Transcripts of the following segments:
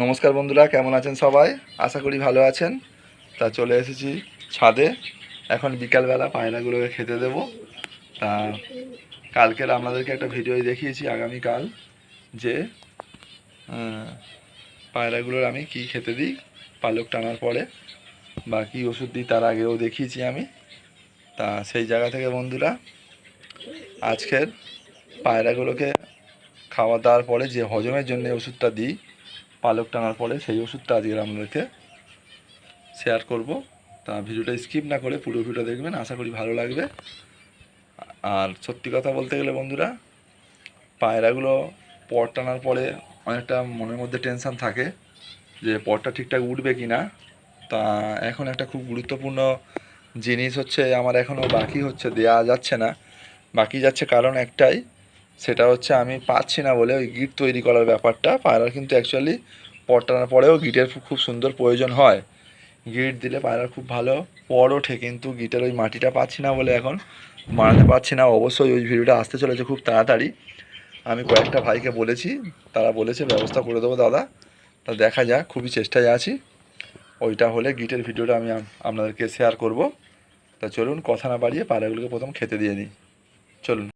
নমস্কার বন্ধুরা, কেমন আছেন সবাই? আশা করি ভালো আছেন। তা চলে এসেছি ছাদে। এখন বিকালবেলা পায়রাগুলোকে খেতে দেব। তা কালকের আপনাদেরকে একটা ভিডিও দেখিয়েছি আগামীকাল যে পায়রাগুলোর আমি কি খেতে দিই, পালক টানার পরে। বা কী ওষুধ দিই, তার আগেও দেখিয়েছি আমি। তা সেই জায়গা থেকে বন্ধুরা, আজকের পায়রাগুলোকে খাওয়া দাওয়ার পরে যে হজমের জন্য ওষুধটা দিই পালক টানার পরে সেই ওষুধটা আজকে আপনাদেরকে শেয়ার করব। তা ভিডিওটা স্কিপ না করে পুরো ভিডিও দেখবেন, আশা করি ভালো লাগবে। আর সত্যি কথা বলতে গেলে বন্ধুরা, পায়রাগুলো পট টানার পরে অনেকটা মনের মধ্যে টেনশন থাকে যে পটটা ঠিকঠাক উঠবে কি না তা এখন একটা খুব গুরুত্বপূর্ণ জিনিস হচ্ছে, আমার এখনও বাকি হচ্ছে, দেয়া যাচ্ছে না। বাকি যাচ্ছে কারণ একটাই সেটা হচ্ছে আমি পাচ্ছি না বলে ওই গিট তৈরি করার ব্যাপারটা। পায়রার কিন্তু অ্যাকচুয়ালি পটানোর পরেও গিটের খুব- সুন্দর প্রয়োজন হয়। গিট দিলে পায়রার খুব ভালো পর ওঠে, কিন্তু গিটের ওই মাটিটা পাচ্ছি না বলে এখন বানাতে পারছি না। অবশ্যই ওই ভিডিওটা আসতে চলেছে খুব তাড়াতাড়ি। আমি কয়েকটা ভাইকে বলেছি, তারা বলেছে ব্যবস্থা করে দেবো দাদা। তা দেখা যাক, খুবই চেষ্টায় আছি। ওইটা হলে গিটের ভিডিওটা আমি আপনাদেরকে শেয়ার করব। তা চলুন, কথা না বাড়িয়ে পায়রাগুলোকে প্রথম খেতে দিয়ে দিই। চলুন।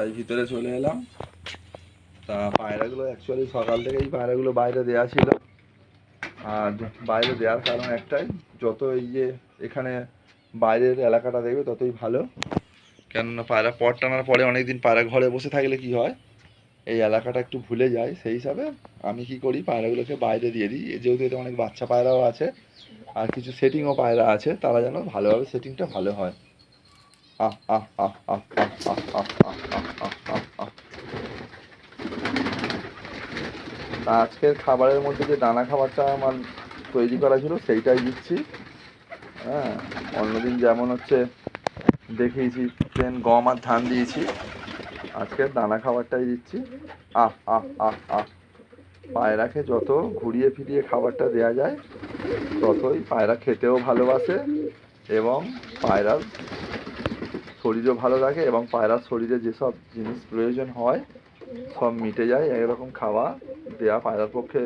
তাই ভিতরে চলে এলাম। তা পায়রাগুলো অ্যাকচুয়ালি সকাল থেকেই পায়রাগুলো বাইরে দেওয়া ছিল। আর বাইরে দেওয়ার কারণ একটাই, যত এই যে এখানে বাইরের এলাকাটা দেখবে ততই ভালো। কেননা পায়রা পট টানার পরে অনেকদিন পায়রা ঘরে বসে থাকলে কি হয়? এই এলাকাটা একটু ভুলে যায়। সেই হিসাবে আমি কি করি, পায়রাগুলোকে বাইরে দিয়ে দিই। যেহেতু এতে অনেক বাচ্চা পায়রাও আছে, আর কিছু সেটিংও পায়রা আছে, তারা যেন ভালোভাবে সেটিংটা ভালো হয়। আজকের খাবারের মধ্যে যে দানা খাবারটা আমার তৈরি করা ছিল, সেইটাই দিচ্ছি। হ্যাঁ অন্যদিন যেমন হচ্ছে দেখিয়েছি প্লেন গম আর ধান দিয়েছি। আজকে দানা খাবারটাই দিচ্ছি। আহ আহ আহ আহ। পায়রাকে যত ঘুরিয়ে ফিরিয়ে খাবারটা দেওয়া যায়, ততই পায়রা খেতেও ভালোবাসে এবং পায়রার শরীরও ভালো থাকে এবং পায়রার শরীরে যেসব জিনিস প্রয়োজন হয়, সব মিটে যায়। এরকম খাওয়া দেওয়া পায়রার পক্ষে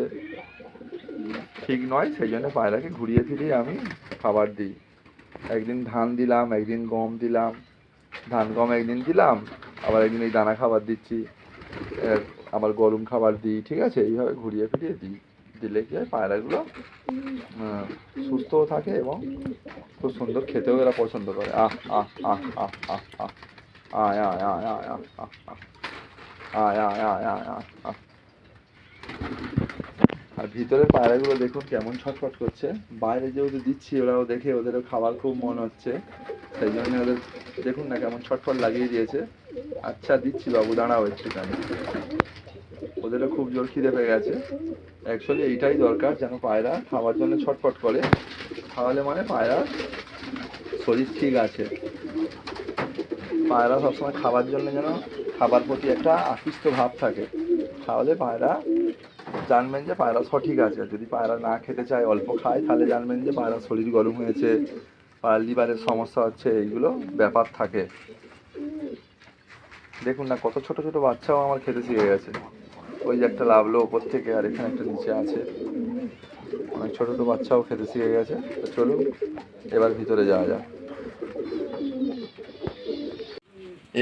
ঠিক নয়, সেই জন্য পায়রাকে ঘুরিয়ে ফিরিয়ে আমি খাবার দিই। একদিন ধান দিলাম, একদিন গম দিলাম, ধান, গম একদিন দিলাম, আবার একদিন এই দানা খাবার দিচ্ছি আবার গরম খাবার দিই, ঠিক আছে? এইভাবে ঘুরিয়ে ফিরিয়ে দিই। দিলে কি হয় পায়রাগুলো সুস্থও থাকে এবং খুব সুন্দর খেতেও এরা পছন্দ করে আহ আহ আহ আহ আহ আহ আয় আহ আহ আহ আয় আয় আয় আয় আয় আর ভিতরের পায়রাগুলো দেখুন কেমন ছটফট করছে বাইরে যেহেতু দিচ্ছি ওরাও দেখে ওদেরও খাবার খুব মন হচ্ছে সেই জন্য ওদের দেখুন না কেমন ছটফট লাগিয়ে দিয়েছে আচ্ছা দিচ্ছি বাবু দাঁড়াও একটুখানি ওদেরও খুব জোর খিদে পেয়ে গেছে। অ্যাকচুয়ালি এইটাই দরকার, যেন পায়রা খাওয়ার জন্য ছটফট করে। তাহলে মানে পায়রা শরীর ঠিক আছে। পায়রা সবসময় খাবার জন্য যেন খাবার প্রতি একটা আকৃষ্ট ভাব থাকে। তাহলে পায়রা জানবেন যে পায়রা সঠিক আছে। যদি পায়রা না খেতে চায়, অল্প খায়, তাহলে জানবেন যে পায়রার শরীর গরম হয়েছে বা লিভারের সমস্যা হচ্ছে, এইগুলো ব্যাপার থাকে। দেখুন না, কত ছোট ছোট বাচ্চাও আমার খেতে শিখে গেছে। ওই যে একটা লাভলো ওপর থেকে আর এখানে একটা নিচে আছে। অনেক ছোট ছোট বাচ্চাও খেতে শিখে গেছে। তো চলুন, এবার ভিতরে যাওয়া যাক।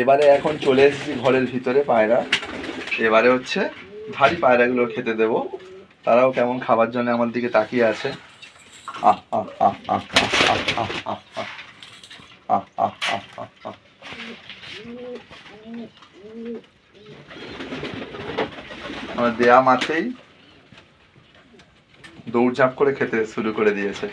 এবারে এখন চলে এসেছি ঘরের ভিতরে পায়রা। এবারে হচ্ছে ভারী পায়রাগুলো খেতে দেবো। তারাও কেমন খাবার জন্য আমার দিকে তাকিয়ে আছে। আহ আহ আহ আহ আহ আহ আহ আহ আহ আহ আহ আহ আহ আমার দেয়া মাঠেই দৌড়ঝাঁপ করে খেতে শুরু করে দিয়েছে।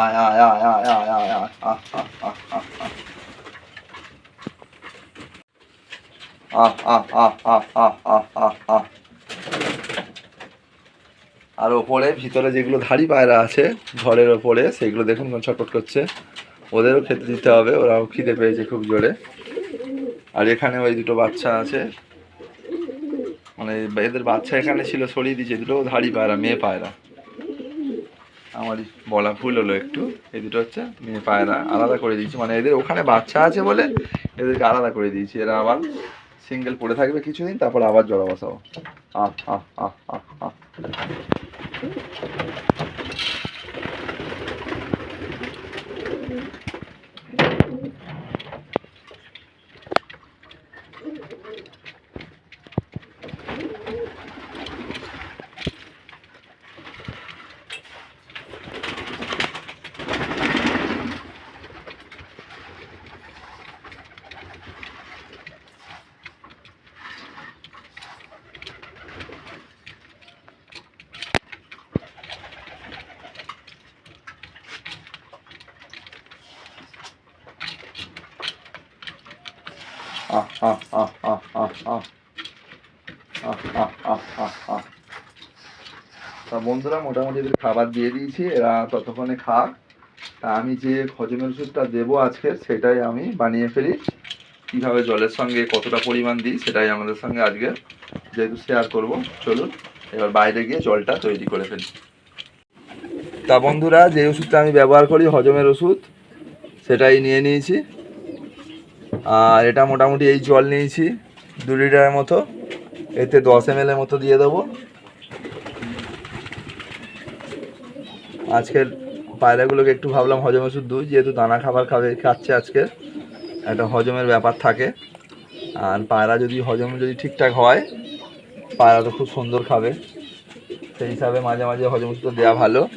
আয় আয় আয় আয় আয় আয় আয় আর ওপরে, ভিতরে যেগুলো ধাড়ি পায়রা আছে, ঘরের ওপরে, সেগুলো দেখুন ছটপট করছে। ওদেরও খেতে দিতে হবে, ওরাও খিদে পেয়েছে খুব জোরে। আর এখানে ওই দুটো বাচ্চা আছে। মানে এদের বাচ্চা এখানে ছিল, সরিয়ে দিয়েছে, দুটো ধাড়ি পায়রা, মেয়ে পায়রা। আমার বলা ভুল হলো একটু। এই দুটো হচ্ছে মেয়ে পায়রা, আলাদা করে দিয়েছি। মানে এদের ওখানে বাচ্চা আছে বলে এদেরকে আলাদা করে দিয়েছি। এরা আবার সিঙ্গেল পড়ে থাকবে কিছুদিন, তারপর আবার জড়া বসাবো। আহ আহ আহ আহ আহ। তা বন্ধুরা, মোটামুটি এদের খাবার দিয়ে দিয়েছি, এরা ততক্ষণে খাক। তা আমি যে হজমের ওষুধটা দেবো আজকে, সেটাই আমি বানিয়ে ফেলি। কীভাবে জলের সঙ্গে কতটা পরিমাণ দিই, সেটাই আমাদের সঙ্গে আজকে যেহেতু শেয়ার করব। চলুন, এবার বাইরে গিয়ে জলটা তৈরি করে ফেলি। তা বন্ধুরা, যে ওষুধটা আমি ব্যবহার করি, হজমের ওষুধ, সেটাই নিয়ে নিয়েছি। আর এটা মোটামুটি এই জল নিয়েছি, দু লিটারের মতো। এতে দশ এম এর মতো দিয়ে দেবো। আজকের পায়রাগুলোকে একটু ভাবলাম হজম ওষুধ দুই, যেহেতু দানা খাবার খাবে, খাচ্ছে আজকে। একটা হজমের ব্যাপার থাকে। আর পায়রা যদি হজম যদি ঠিকঠাক হয়, পায়রা তো খুব সুন্দর খাবে। সেই হিসাবে মাঝে মাঝে হজম ওষুধ দেওয়া ভালো।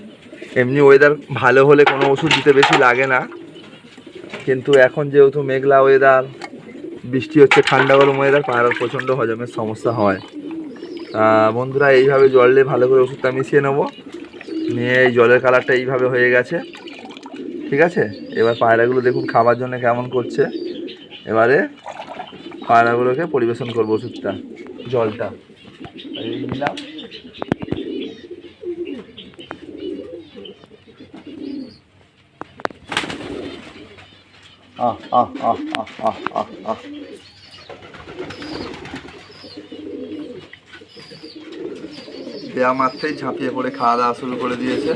এমনি ওয়েদার ভালো হলে কোনো ওষুধ দিতে বেশি লাগে না। কিন্তু এখন যেহেতু মেঘলা ওয়েদার বৃষ্টি হচ্ছে, ঠান্ডা গরম ওয়েদার পায়রার প্রচণ্ড হজমের সমস্যা হয়। বন্ধুরা, এইভাবে জল দিয়ে ভালো করে ওষুধটা মিশিয়ে নেব। নিয়ে এই জলের কালারটা এইভাবে হয়ে গেছে। ঠিক আছে? এবার পায়রাগুলো দেখুন খাবার জন্য কেমন করছে। এবারে পায়রাগুলোকে পরিবেশন করব ওষুধটা, জলটা। এই দিলাম আহ আহ আহ আহ আহ দেয়া মাত্রেই ঝাঁপিয়ে পড়ে, খাওয়া দাওয়া শুরু করে দিয়েছে।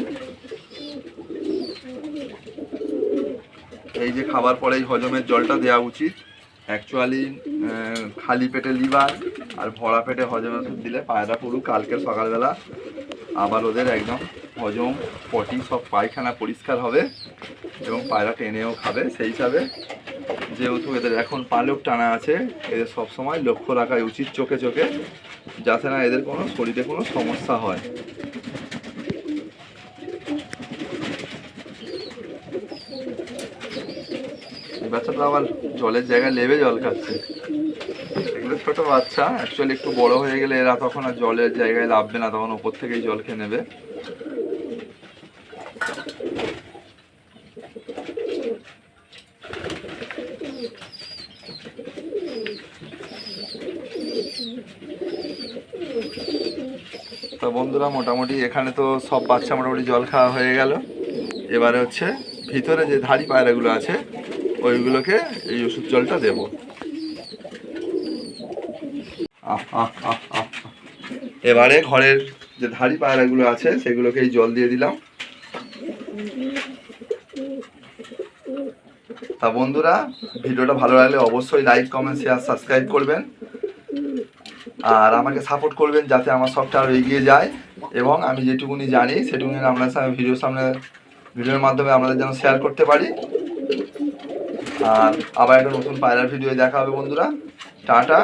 এই যে খাবার পরেই হজমের জলটা দেওয়া উচিত। অ্যাকচুয়ালি খালি পেটে লিভার আর ভরা পেটে হজমের ওষুধ দিলে পায়রা পুরো কালকে সকালবেলা। আবার ওদের একদম হজম, পটি সব পায়খানা পরিষ্কার হবে। এবং পায়রা টেনেও খাবে, সেই হিসাবে। যেহেতু এদের এখন পালক টানা আছে, এদের সবসময় লক্ষ্য রাখা উচিত চোখে চোখে, যাতে না এদের কোনো শরীরে কোনো সমস্যা হয়। বাচ্চাটা আবার জলের জায়গায় লেবে জল খাচ্ছে। এগুলো ছোট বাচ্চা অ্যাকচুয়ালি একটু বড় হয়ে গেলে এরা তখন আর জলের জায়গায় লাভবে না, তখন ওপর থেকেই জল খেয়ে নেবে। বন্ধুরা, মোটামুটি এখানে তো সব বাচ্চা মোটামুটি জল খাওয়া হয়ে গেল। এবারে হচ্ছে ভিতরে যে ধাড়ি পায়রাগুলো আছে, ওইগুলোকে এই ওষুধ জলটা দেবো। এবারে ঘরের যে ধাড়ি পায়রাগুলো আছে, সেগুলোকে এই জল দিয়ে দিলাম। তা বন্ধুরা, ভিডিওটা ভালো লাগলে অবশ্যই লাইক কমেন্ট শেয়ার সাবস্ক্রাইব করবেন। আর আমাকে সাপোর্ট করবেন যাতে আমার সবটা আরও এগিয়ে যায়। এবং আমি যেটুকুনি জানি, সেটুকুনি আপনার সামনে ভিডিওর সামনে ভিডিওর মাধ্যমে আপনাদের যেন শেয়ার করতে পারি। আর আবার একটা নতুন পায়রার ভিডিও দেখা হবে বন্ধুরা। টাটা।